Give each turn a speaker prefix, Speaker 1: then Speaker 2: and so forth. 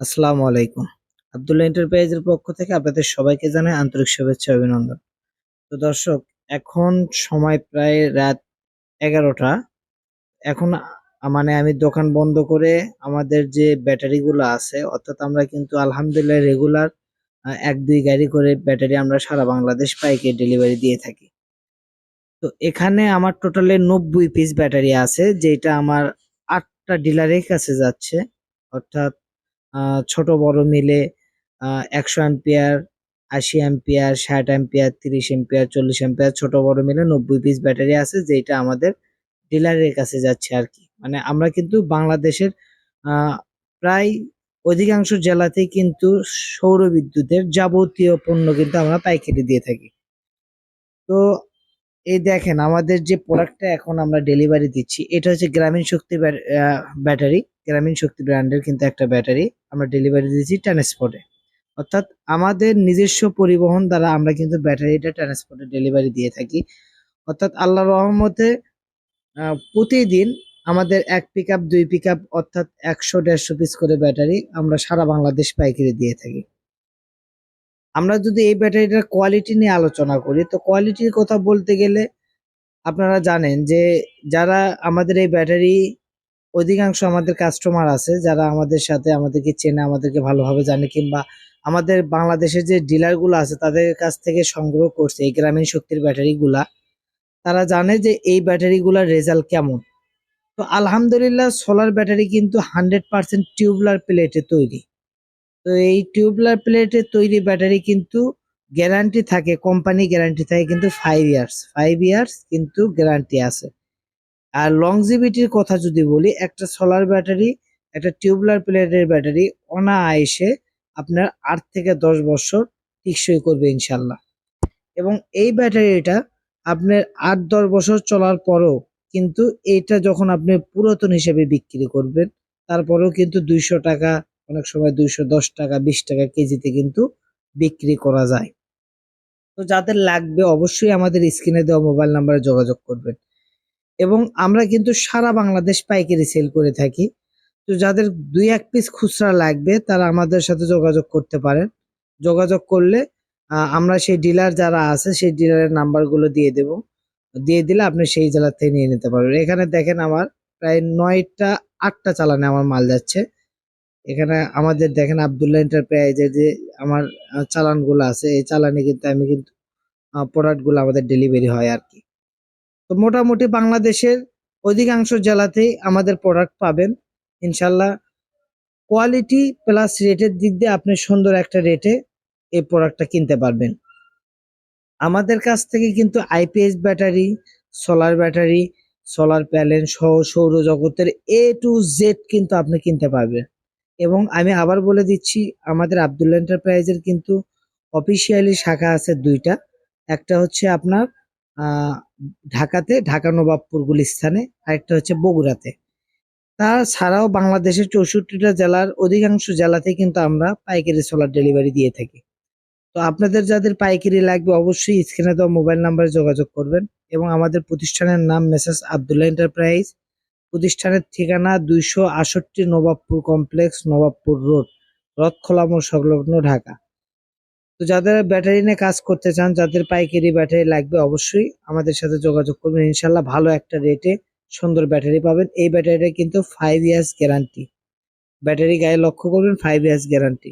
Speaker 1: আসসালামু আলাইকুম। আব্দুল্লাহ এন্টারপ্রাইজের পক্ষ থেকে আপনাদের সবাইকে জানাই আন্তরিক শুভেচ্ছা অভিনন্দন। তো দর্শক, এখন সময় প্রায় রাত এগারোটা। এখন মানে আমি দোকান বন্ধ করে আমাদের যে ব্যাটারিগুলো আছে, অর্থাৎ আমরা কিন্তু আলহামদুলিল্লাহ রেগুলার এক দুই গাড়ি করে ব্যাটারি আমরা সারা বাংলাদেশ পাইকে ডেলিভারি দিয়ে থাকি। তো এখানে আমার টোটালে নব্বই পিস ব্যাটারি আছে, যেটা আমার আটটা ডিলারের কাছে যাচ্ছে। অর্থাৎ ছোট, বড় মিলে একশো অ্যাম্পিয়ার আশি অ্যাম্পিয়ার ষাট অ্যাম্পিয়ার তিরিশ অ্যাম্পিয়ার চল্লিশ অ্যাম্পিয়ার ছোট, বড় মিলে নব্বই পিস ব্যাটারি আছে যেটা আমাদের ডিলারের কাছে যাচ্ছে আর কি মানে আমরা কিন্তু বাংলাদেশের প্রায় অধিকাংশ জেলাতেই কিন্তু সৌর বিদ্যুতের যাবতীয় পণ্য কিন্তু আমরা পাইকারি দিয়ে থাকি। তো এই দেখেন আমাদের যে প্রোডাক্টটা এখন আমরা ডেলিভারি দিচ্ছি, এটা হচ্ছে গ্রামীণ শক্তি ব্যাটারি গ্রামীণ শক্তি ব্র্যান্ডের কিন্তু একটা ব্যাটারি আমরা ডেলিভারি দিয়েছি ট্রান্সপোর্টে অর্থাৎ আমাদের নিজস্ব পরিবহন দ্বারা আমরা কিন্তু ব্যাটারিটা ট্রান্সপোর্টে ডেলিভারি দিয়ে থাকি। অর্থাৎ আল্লাহ রহমতে প্রতিদিন আমাদের এক পিক আপ দুই পিক আপ অর্থাৎ একশো, দেড়শো পিস করে ব্যাটারি আমরা সারা বাংলাদেশ পাইকারি দিয়ে থাকি। আমরা যদি এই ব্যাটারিটার কোয়ালিটি নিয়ে আলোচনা করি, তো কোয়ালিটির কথা বলতে গেলে আপনারা জানেন যে যারা আমাদের এই ব্যাটারি অধিকাংশ আমাদের কাস্টমার আছে যারা আমাদের সাথে আমাদেরকে চেনে, আমাদেরকে ভালোভাবে জানে কিংবা আমাদের বাংলাদেশের যে ডিলারগুলো আছে তাদের কাছ থেকে সংগ্রহ করছে এই গ্রামীণ শক্তির ব্যাটারিগুলা তারা জানে যে এই ব্যাটারিগুলার রেজাল্ট কেমন। তো আলহামদুলিল্লাহ সোলার ব্যাটারি কিন্তু হান্ড্রেড পার্সেন্ট টিউবলার প্লেটে তৈরি। তো এই টিউবলার প্লেটে তৈরি ব্যাটারি কিন্তু গ্যারান্টি থাকে কোম্পানি গ্যারান্টি থাকে কিন্তু ফাইভ ইয়ার্স ফাইভ ইয়ার্স কিন্তু গ্যারান্টি আছে। আর লংজিভিটির কথা যদি বলি, একটা সোলার ব্যাটারি একটা টিউবলার প্লেটের ব্যাটারি অনায়াসে আপনার আট থেকে দশ বছর টিকসই করবে ইনশাল্লাহ। এবং এই ব্যাটারিটা আপনার আট দশ বছর চলার পরেও কিন্তু এটা যখন আপনি পুরাতন হিসেবে বিক্রি করবেন, তারপরেও কিন্তু দুইশো টাকা, অনেক সময় দুইশো দশ টাকা, বিশ টাকা কেজিতে কিন্তু বিক্রি করা যায়। তো যাদের লাগবে অবশ্যই আমাদের স্ক্রিনে দেওয়া মোবাইল নাম্বারে যোগাযোগ করবেন। এবং আমরা কিন্তু সারা বাংলাদেশ পাইকারি সেল করে থাকি। তো যাদের দুই এক পিস খুচরা লাগবে, তারা আমাদের সাথে যোগাযোগ করতে পারেন। যোগাযোগ করলে আমরা সেই ডিলার যারা আছে, সেই ডিলারের নাম্বারগুলো দিয়ে দেব। দিয়ে দিলে আপনি সেই জেলা থেকে নিয়ে নিতে পারবেন। এখানে দেখেন আমার প্রায় নয়টা, আটটা চালানে আমার মাল যাচ্ছে। এখানে আমাদের দেখেন আবদুল্লাহ এন্টারপ্রাইজের যে আমার চালানগুলো আছে, এই চালানে কিন্তু আমি কিন্তু প্রোডাক্টগুলো আমাদের ডেলিভারি হয় আর তো মোটামুটি বাংলাদেশের অধিকাংশ জেলাতেই আমাদের প্রোডাক্ট পাবেন। ইনশাল্লাহ কোয়ালিটি প্লাস রেটের দিক দিয়ে আপনি সুন্দর একটা রেটে এই প্রোডাক্টটা কিনতে পারবেন। আমাদের কাছ থেকে কিন্তু IPS battery solar battery solar panel সহ সৌরজগতের এ টু জেড কিন্তু আপনি কিনতে পারবেন। এবং আমি আবার বলে দিচ্ছি, আমাদের আবদুল্লা এন্টারপ্রাইজের কিন্তু অফিসিয়ালি শাখা আছে দুইটা। একটা হচ্ছে আপনার ঢাকাতে, ঢাকা নবাবপুর গুলিস্থানে আরেকটা হচ্ছে বগুড়াতে। তাছাড়াও বাংলাদেশের চৌষট্টিটা জেলার অধিকাংশ জেলাতে কিন্তু আমরা পাইকারি সোলার ডেলিভারি দিয়ে থাকি। তো আপনাদের যাদের পাইকারি লাগবে অবশ্যই স্ক্রিনে দেওয়া মোবাইল নাম্বারে যোগাযোগ করবেন এবং আমাদের প্রতিষ্ঠানের নাম মেসেজ আবদুল্লাহ এন্টারপ্রাইজ প্রতিষ্ঠানের ঠিকানা দুইশো আষট্টি নবাবপুর কমপ্লেক্স, নবাবপুর রোড, রথখোলা মোড় সংলগ্ন ঢাকা। তো যাদের ব্যাটারি নিয়ে কাজ করতে চান, যাদের পাইকারি ব্যাটারি লাগবে অবশ্যই আমাদের সাথে যোগাযোগ করবেন। ইনশাল্লাহ ভালো একটা রেটে সুন্দর ব্যাটারি পাবেন। এই ব্যাটারিটা কিন্তু ফাইভ ইয়ার্স গ্যারান্টি ব্যাটারি গায়ে লক্ষ্য করবেন ফাইভ ইয়ার্স গ্যারান্টি